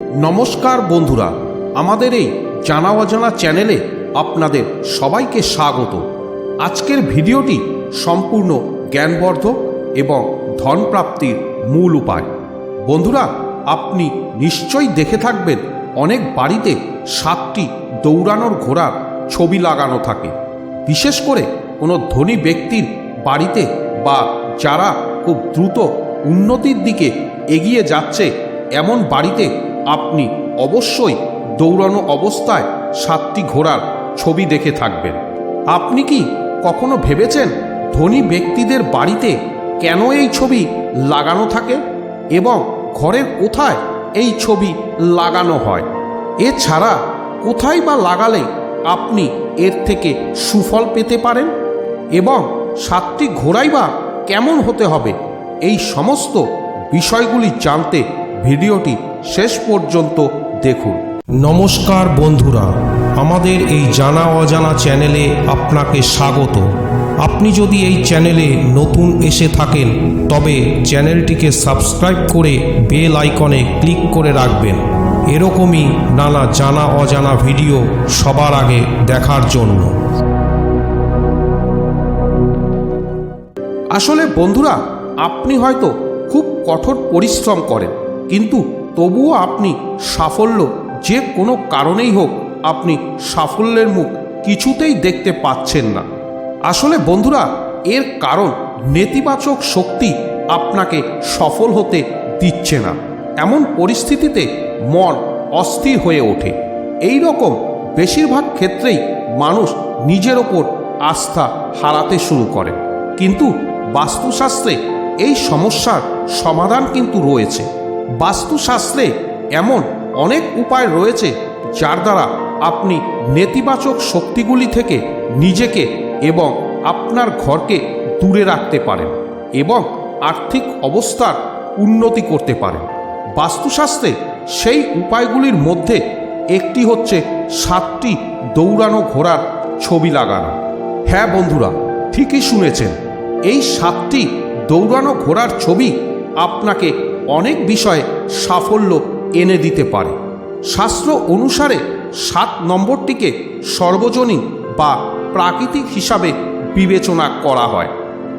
নমস্কার বন্ধুরা, আমাদের এই জানা অজানা চ্যানেলে আপনাদের সবাইকে স্বাগত। আজকের ভিডিওটি সম্পূর্ণ জ্ঞানবর্ধক এবং ধনপ্রাপ্তির মূল উপায়। বন্ধুরা, আপনি নিশ্চয়ই দেখে থাকবেন অনেক বাড়িতে সাতটি দৌড়ানোর ঘোড়ার ছবি লাগানো থাকে। বিশেষ করে কোনো ধনী ব্যক্তির বাড়িতে বা যারা খুব দ্রুত উন্নতির দিকে এগিয়ে যাচ্ছে, এমন বাড়িতে আপনি অবশ্যই দৌড়ানো অবস্থায় সাতটি ঘোড়ার ছবি দেখে থাকবেন। আপনি কি কখনো ভেবেছেন ধনী ব্যক্তিদের বাড়িতে কেন এই ছবি লাগানো থাকে এবং ঘরের কোথায় এই ছবি লাগানো হয়? এছাড়া কোথায় বা লাগালে আপনি এর থেকে সুফল পেতে পারেন? এবং সাতটি ঘোড়াই বা কেমন হতে হবে? এই সমস্ত বিষয়গুলি জানতে ভিডিওটি শেষ পর্যন্ত দেখুন। নমস্কার বন্ধুরা আমাদের এই জানা অজানা চ্যানেলে আপনাকে স্বাগত। আপনি যদি এই চ্যানেলে নতুন এসে থাকেন তবে চ্যানেলটিকে সাবস্ক্রাইব করে বেল আইকনে ক্লিক করে রাখবেন। এরকমই নানা জানা অজানা ভিডিও সবার আগে দেখার জন্য। আসলে বন্ধুরা আপনি হয়তো খুব কঠোর পরিশ্রম করেন কিন্তু তবুও আপনি সাফল্য যে কোনো কারণেই হোক আপনি সাফল্যের মুখ কিছুতেই দেখতে পাচ্ছেন না। আসলে বন্ধুরা, এর কারণ নেতিবাচক শক্তি আপনাকে সফল হতে দিচ্ছে না। এমন পরিস্থিতিতে মন অস্থির হয়ে ওঠে। এই রকম বেশিরভাগ ক্ষেত্রেই মানুষ নিজের ওপর আস্থা হারাতে শুরু করে। কিন্তু বাস্তুশাস্ত্রে এই সমস্যার সমাধান কিন্তু রয়েছে। বাস্তুশাস্ত্রে এমন অনেক উপায় রয়েছে যার দ্বারা আপনি নেতিবাচক শক্তিগুলি থেকে নিজেকে এবং আপনার ঘরকে দূরে রাখতে পারেন এবং আর্থিক অবস্থার উন্নতি করতে পারেন। বাস্তুশাস্ত্রে সেই উপায়গুলির মধ্যে একটি হচ্ছে সাতটি দৌড়ানো ঘোড়ার ছবি লাগানো। হ্যাঁ বন্ধুরা, ঠিকই শুনেছেন, এই সাতটি দৌড়ানো ঘোড়ার ছবি আপনাকে অনেক বিষয়ে সাফল্য এনে দিতে পারে। শাস্ত্র অনুসারে সাত নম্বরটিকে সর্বজনীন বা প্রাকৃতিক হিসাবে বিবেচনা করা হয়।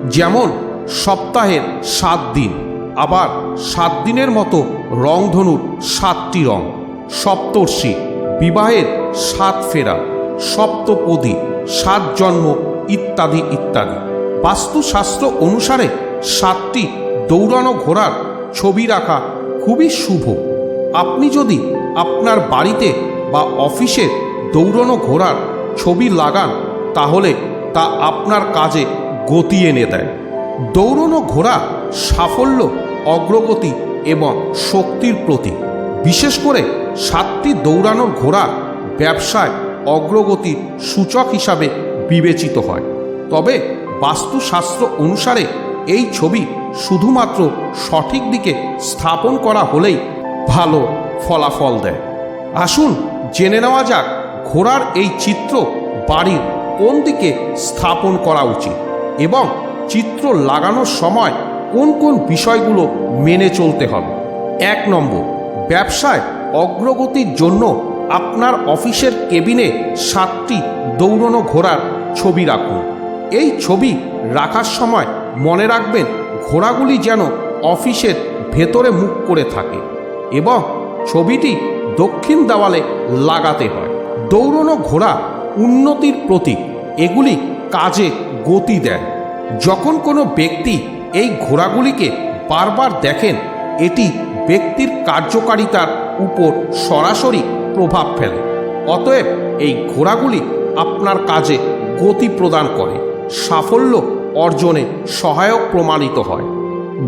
যেমন, সপ্তাহের সাত দিন, আবার সাত দিনের মতো রংধনুর সাতটি রং, সপ্তর্ষি, বিবাহের সাত ফেরা, সপ্তপদী, সাত জন্ম ইত্যাদি ইত্যাদি। বাস্তুশাস্ত্র অনুসারে সাতটি দৌড়ানো ঘোড়ার ছবি রাখা খুবই শুভ। আপনি যদি আপনার বাড়িতে বা অফিসের দৌড়ানো ঘোড়ার ছবি লাগান, তাহলে তা আপনার কাজে গতি এনে দেয়। দৌড়ানো ঘোড়া সাফল্য, অগ্রগতি এবং শক্তির প্রতীক। বিশেষ করে সাতটি দৌড়ানোর ঘোড়া ব্যবসায় অগ্রগতির সূচক হিসাবে বিবেচিত হয়। তবে বাস্তুশাস্ত্র অনুসারে এই ছবি শুধুমাত্র সঠিক দিকে স্থাপন করা হলেই ভালো ফলাফল দেয়। আসুন জেনে নেওয়া যাক ঘোড়ার এই চিত্র বাড়ির কোন দিকে স্থাপন করা উচিত এবং চিত্র লাগানোর সময় কোন কোন বিষয়গুলো মেনে চলতে হবে। এক নম্বর, ব্যবসায় অগ্রগতির জন্য আপনার অফিসের কেবিনে সাতটি দৌড়নো ঘোড়ার ছবি রাখুন। এই ছবি রাখার সময় মনে রাখবেন, ঘোড়াগুলি যেন অফিসের ভেতরে মুখ করে থাকে এবং ছবিটি দক্ষিণ দেওয়ালে লাগাতে হয়। দৌড়নো ঘোড়া উন্নতির প্রতীক, এগুলি কাজে গতি দেয়। যখন কোনো ব্যক্তি এই ঘোড়াগুলিকে বারবার দেখেন, এটি ব্যক্তির কার্যকারিতার উপর সরাসরি প্রভাব ফেলে। অতএব এই ঘোড়াগুলি আপনার কাজে গতি প্রদান করে, সাফল্য অর্জনে সহায়ক প্রমাণিত হয়।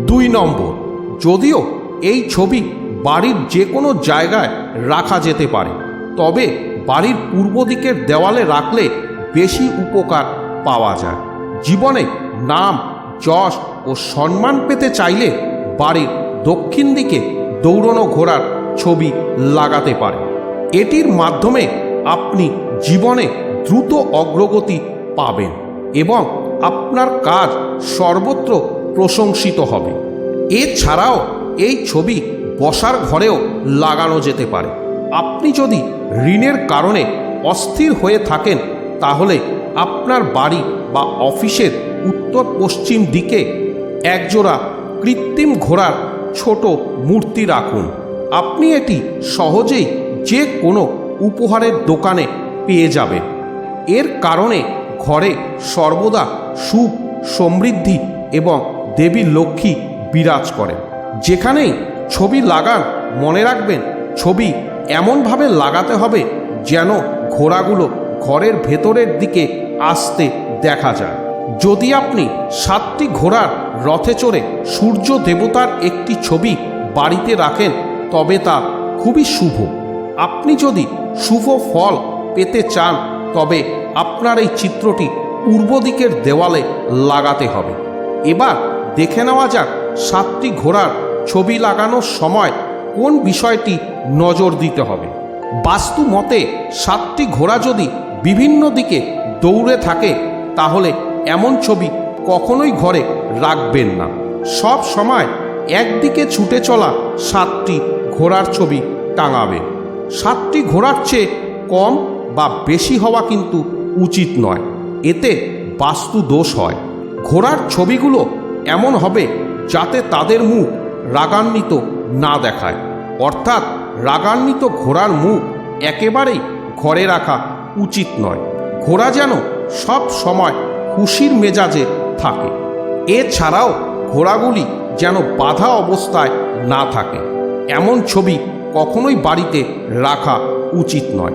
দুই নম্বর, যদিও এই ছবি বাড়ির যে কোনো জায়গায় রাখা যেতে পারে, তবে বাড়ির পূর্ব দিকের দেওয়ালে রাখলে বেশি উপকার পাওয়া যায়। জীবনে নাম, যশ ও সম্মান পেতে চাইলে বাড়ির দক্ষিণ দিকে দৌড়নো ঘোড়ার ছবি লাগাতে পারে। এটির মাধ্যমে আপনি জীবনে দ্রুত অগ্রগতি পাবেন এবং আপনার কাজ সর্বত্র প্রশংসিত হবে। এছাড়াও এই ছবি বসার ঘরেও লাগানো যেতে পারে। আপনি যদি ঋণের কারণে অস্থির হয়ে থাকেন, তাহলে আপনার বাড়ি বা অফিসের উত্তর পশ্চিম দিকে একজোড়া কৃত্রিম ঘোড়ার ছোট মূর্তি রাখুন। আপনি এটি সহজেই যে কোনো উপহারের দোকানে পেয়ে যাবেন। এর কারণে ঘরে সর্বদা সুখ, সমৃদ্ধি এবং দেবী লক্ষ্মী বিরাজ করেন। যেখানেই ছবি লাগান, মনে রাখবেন ছবি এমনভাবে লাগাতে হবে যেন ঘোড়াগুলো ঘরের ভেতরের দিকে আসতে দেখা যায়। যদি আপনি সাতটি ঘোড়ার রথে চড়ে সূর্য দেবতার একটি ছবি বাড়িতে রাখেন, তবে তা খুবই শুভ। আপনি যদি শুভ ফল পেতে চান, তবে আপনার এই চিত্রটি পূর্ব দিকের দেওয়ালে লাগাতে হবে। এবার দেখে নেওয়া যাক সাতটি ঘোড়ার ছবি লাগানোর সময় কোন বিষয়টি নজর দিতে হবে। বাস্তু মতে সাতটি ঘোড়া যদি বিভিন্ন দিকে দৌড়ে থাকে, তাহলে এমন ছবি কখনোই ঘরে রাখবেন না। সব সময় একদিকে ছুটে চলা সাতটি ঘোড়ার ছবি টাঙাবে। সাতটি ঘোড়ার চেয়ে কম বা বেশি হওয়া কিন্তু উচিত নয়। এতে বাস্তু দোষ হয়। ঘোড়ার ছবিগুলো এমন হবে যাতে তাদের মুখ রাগান্বিত না দেখায়। অর্থাৎ রাগান্বিত ঘোড়ার মুখ একেবারেই ঘরে রাখা উচিত নয়। ঘোড়া যেন সব সময় খুশির মেজাজে থাকে। এছাড়াও ঘোড়াগুলি যেন বাধা অবস্থায় না থাকে। এমন ছবি কখনোই বাড়িতে রাখা উচিত নয়।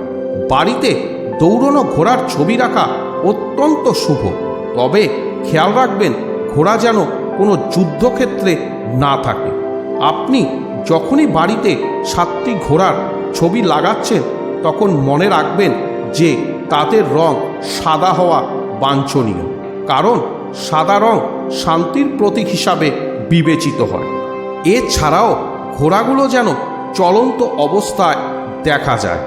বাড়িতে দৌড়নো ঘোড়ার ছবি রাখা অত্যন্ত শুভ। তবে খেয়াল রাখবেন, ঘোড়া যেন কোনো যুদ্ধক্ষেত্রে না থাকে। আপনি যখনই বাড়িতে সাতটি ঘোড়ার ছবি লাগাচ্ছেন, তখন মনে রাখবেন যে তাদের রং সাদা হওয়া বাঞ্ছনীয়। কারণ সাদা রং শান্তির প্রতীক হিসাবে বিবেচিত হয়। এছাড়াও ঘোড়াগুলো যেন চলন্ত অবস্থায় দেখা যায়।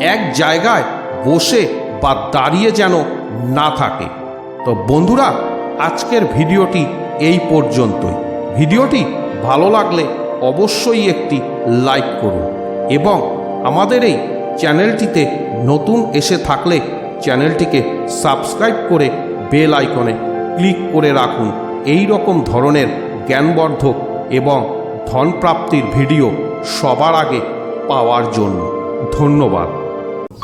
এক জায়গায় বসে বা দাঁড়িয়ে যেন না থাকে। তো বন্ধুরা, আজকের ভিডিওটি এই পর্যন্তই। ভিডিওটি ভালো লাগলে অবশ্যই একটি লাইক করুন এবং আমাদের এই চ্যানেলটিতে নতুন এসে থাকলে চ্যানেলটিকে সাবস্ক্রাইব করে বেল আইকনে ক্লিক করে রাখুন। এই রকম ধরনের জ্ঞানবর্ধক এবং ধনপ্রাপ্তির ভিডিও সবার আগে পাওয়ার জন্য। ধন্যবাদ।